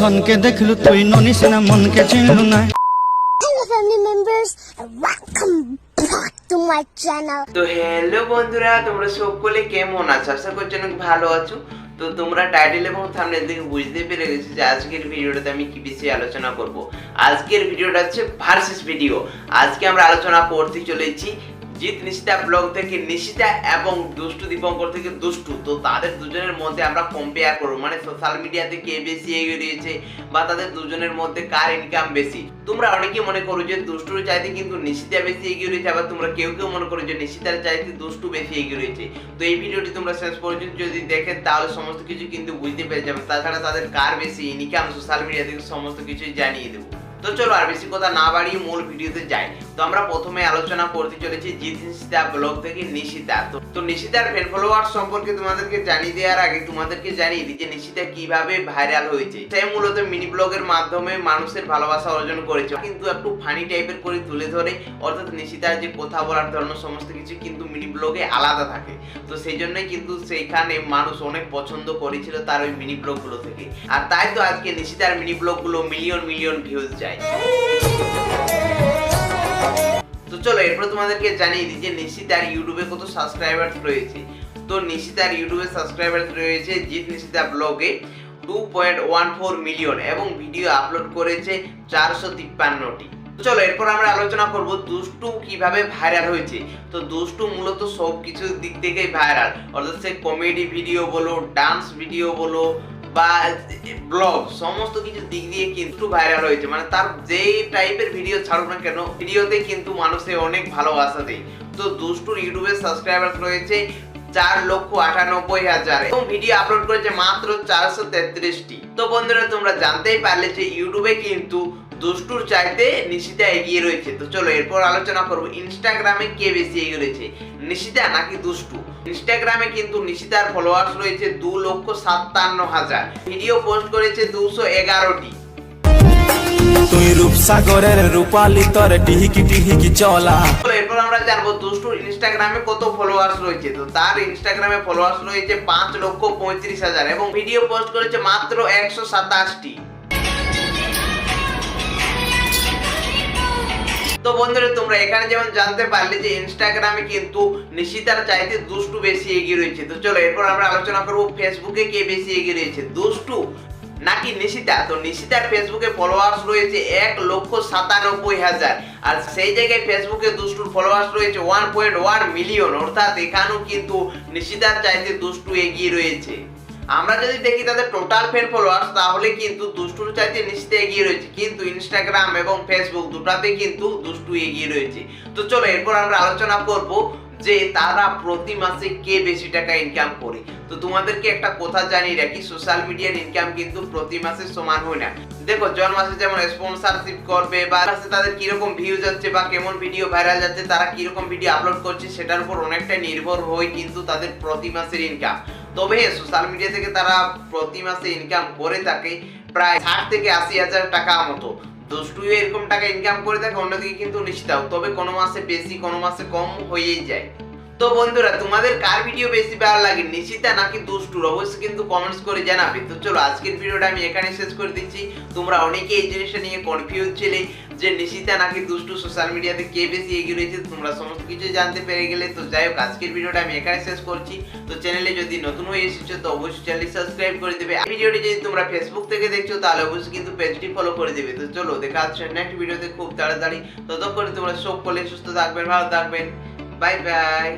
ধনকে দেখলু তুই ননিস না মনকে চিনলু না। Hello family members and welcome back to my channel. তো হ্যালো বন্ধুরা তোমরা সকলে কেমন আছো? আশা করছি অনেক ভালো আছো। তো তোমরা টাইটেল এবং থাম্বনেল দেখে বুঝতে পেরে গেছো যে আজকের ভিডিওটাতে আমি কি বিষয়ে আলোচনা করব। আজকের ভিডিওটা হচ্ছে ভার্সেস ভিডিও আজকে আমরা আলোচনা করতে চলেছি জিৎ, নিশিতা ব্লগ থেকে নিশিতা এবং দুষ্টু দীপঙ্কর থেকে দুষ্টু। তো তাদের দুজনের মধ্যে আমরা কম্পেয়ার করব। মানে সোশ্যাল মিডিয়াতে কে বেশি এগিয়ে রয়েছে বা তাদের দুজনের মধ্যে কার ইনকাম বেশি? তোমরা অনেকে মনে করো যে দুষ্টুর চাইতে কিন্তু নিশিতা বেশি এগিয়ে রয়েছে, আবার তোমরা কেউ কেউ মনে করো যে নিশিতার চাইতে দুষ্টু বেশি এগিয়ে রয়েছে। তো এই ভিডিওটি তোমরা শেষ পর্যন্ত যদি দেখে, তাহলে সমস্ত কিছু কিন্তু বুঝতে পেরে যাবে। তাছাড়া তাদের কার বেশি ইনকাম সোশ্যাল মিডিয়া থেকে সমস্ত কিছুই জানিয়ে দেবো। তো চলো আর বেশি কথা না বাড়িয়ে মূল ভিডিওতে যাই। তো আমরা প্রথমে আলোচনা করতে চলেছি জিৎ নিশিতা ব্লগ থেকে নিশিতা। তো- নিশিতার ফ্যান ফলোয়ার সম্পর্কে তোমাদেরকে জানিয়ে দেওয়ার আগে তোমাদেরকে জানিয়ে দিই যে নিশিতা কীভাবে ভাইরাল হয়েছে। সে মূলত মিনি ব্লগের মাধ্যমে মানুষের ভালোবাসা অর্জন করেছে। কিন্তু একটু ফানি টাইপের করে তুলে ধরে, অর্থাৎ নিশিতার যে কথা বলার ধরন সমস্ত কিছু কিন্তু মিনি ব্লগে আলাদা থাকে। তো সেই জন্যই কিন্তু সেইখানে মানুষ অনেক পছন্দ করেছিল তার ওই মিনি ব্লগগুলো থেকে। আর তাই তো আজকে নিশিতার মিনি ব্লগগুলো মিলিয়ন মিলিয়ন ভিউজ যায়। তো চলো, এরপর তোমাদেরকে জানিয়ে দিই যে নিশিতার ইউটিউবে কত সাবস্ক্রাইবার রয়েছে। তো নিশিতার ইউটিউবে সাবস্ক্রাইবার রয়েছে জিৎ নিশিতা ব্লগে two point one four million এবং ভিডিও আপলোড করেছে চারশো তিপ্পান্নটি চলো, এরপর আমরা আলোচনা করব দুষ্টু কীভাবে ভাইরাল হয়েছে। তো দুষ্টু মূলত সব কিছু দিক থেকেই ভাইরাল অর্থাৎ সে কমেডি ভিডিও বলো ডান্স ভিডিও বলো বা ব্লগ, সমস্ত কিছু দিক দিয়ে কিন্তু ভাইরাল হয়েছে। মানে তার যে টাইপের ভিডিও ছাড়ুক না কেন ভিডিওতে কিন্তু মানুষে অনেক ভালোবাসা দেয়। তো দুষ্টুর ইউটিউবে সাবস্ক্রাইবার রয়েছে চার লক্ষ আটানব্বই হাজার। এবং ভিডিও আপলোড করেছে মাত্র চারশো তেত্রিশটি। তো বন্ধুরা, তোমরা জানতেই পারলে যে ইউটিউবে কিন্তু দুষ্টুর চাইতে নিশিতা এগিয়ে রয়েছে। তো চলো, এরপর আলোচনা করব ইনস্টাগ্রামে কে বেশি এগিয়ে রয়েছে? নিশিতা নাকি দুষ্টু? ইনস্টাগ্রামে কিন্তু নিশিতার ফলোয়ার্স রয়েছে দু লক্ষ সাতান্ন হাজার। ভিডিও পোস্ট করেছে দুশো এগারোটি। তুই রূপসাগরের রূপালি তোর টিহিকি টিহিকি চলা। এরপর আমরা জানব দুষ্টুর ইনস্টাগ্রামে কত ফলোয়ার্স রয়েছে। তো তার ইনস্টাগ্রামে ফলোয়ার্স রয়েছে পাঁচ লক্ষ পঁয়ত্রিশ হাজার এবং ভিডিও পোস্ট করেছে মাত্র একশো সাতাশটি। তো বন্ধুরা, তোমরা এখানে যেমন জানতে পারলে যে ইনস্টাগ্রামে কিন্তু নিশিতার চাইতে দুষ্টু বেশি এগিয়ে রয়েছে। তো চলো, এরপর আমরা আলোচনা করব ফেসবুকে কে বেশি এগিয়ে রয়েছে, দুষ্টু নাকি নিশিতা? তো নিশিতার ফেসবুকে ফলোয়ার্স রয়েছে এক লক্ষ সাতানব্বই হাজার, আর সেই জায়গায় ফেসবুকে দুষ্টুর ফলোয়ার্স রয়েছে ওয়ান পয়েন্ট ওয়ান মিলিয়ন অর্থাৎ এখানেও কিন্তু নিশিতার চাইতে দুষ্টু এগিয়ে রয়েছে। আমরা যদি দেখি তাদের টোটাল ফ্যান ফলোয়ার্স তাহলে কিন্তু দুষ্টুর চাইতে নিশ্চিত এগিয়ে রয়েছে। কিন্তু ইনস্টাগ্রাম এবং ফেসবুক দুটাতে কিন্তু দুষ্টু এগিয়ে রয়েছে। তো চলো, এরপর আমরা আলোচনা করব যে তারা প্রতি মাসে কে বেশি টাকা ইনকাম করে। তো তোমাদেরকে একটা কথা জানিয়ে রাখি সোশ্যাল মিডিয়ার ইনকাম কিন্তু প্রতি মাসে সমান হয় না। দেখো জন মাসে যেমন স্পন্সরশিপ করবে বা মাসে তাদের কীরকম ভিউ যাচ্ছে বা কেমন ভিডিও ভাইরাল যাচ্ছে, তারা কীরকম ভিডিও আপলোড করছে, সেটার উপর অনেকটা নির্ভর হয় কিন্তু তাদের প্রতি মাসের ইনকাম তবে সোশ্যাল মিডিয়া থেকে তারা প্রতি মাসে ইনকাম করে থাকে প্রায় ষাট থেকে আশি হাজার টাকা মতো। দুষ্টুই এরকম টাকা ইনকাম করে থাকে অন্যদিকে কিন্তু নিশ্চিতাও তবে কোনো মাসে বেশি, কোনো মাসে কম হয়েই যায়। তো বন্ধুরা, তোমাদের কার ভিডিও বেশি ভালো লাগে, নিশিতা নাকি দুষ্টুর? অবশ্যই কিন্তু কমেন্টস করে জানাবে। তো চলো, আজকের ভিডিওটা আমি এখানে শেষ করে দিচ্ছি। তোমরা অনেকে এই জিনিসটা নিয়ে কনফিউজ ছিলে যে নিশিতা নাকি দুষ্টু সোশ্যাল মিডিয়াতে কে বেশি এগিয়ে রয়েছে, তোমরা সমস্ত কিছু জানতে পেরে গেলে। তো যাই হোক, আজকের ভিডিওটা আমি এখানে শেষ করছি। তো চ্যানেলে যদি নতুন হয়ে এসেছ, তো অবশ্যই চ্যানেলটি সাবস্ক্রাইব করে দেবে। আর ভিডিওটি যদি তোমরা ফেসবুক থেকে দেখছ, তাহলে অবশ্যই কিন্তু পেজটি ফলো করে দেবে। তো চলো, দেখা হচ্ছে নেক্সট ভিডিওতে খুব তাড়াতাড়ি। ততক্ষণে তোমরা সকলে সুস্থ থাকবেন, ভালো থাকবেন। Bye bye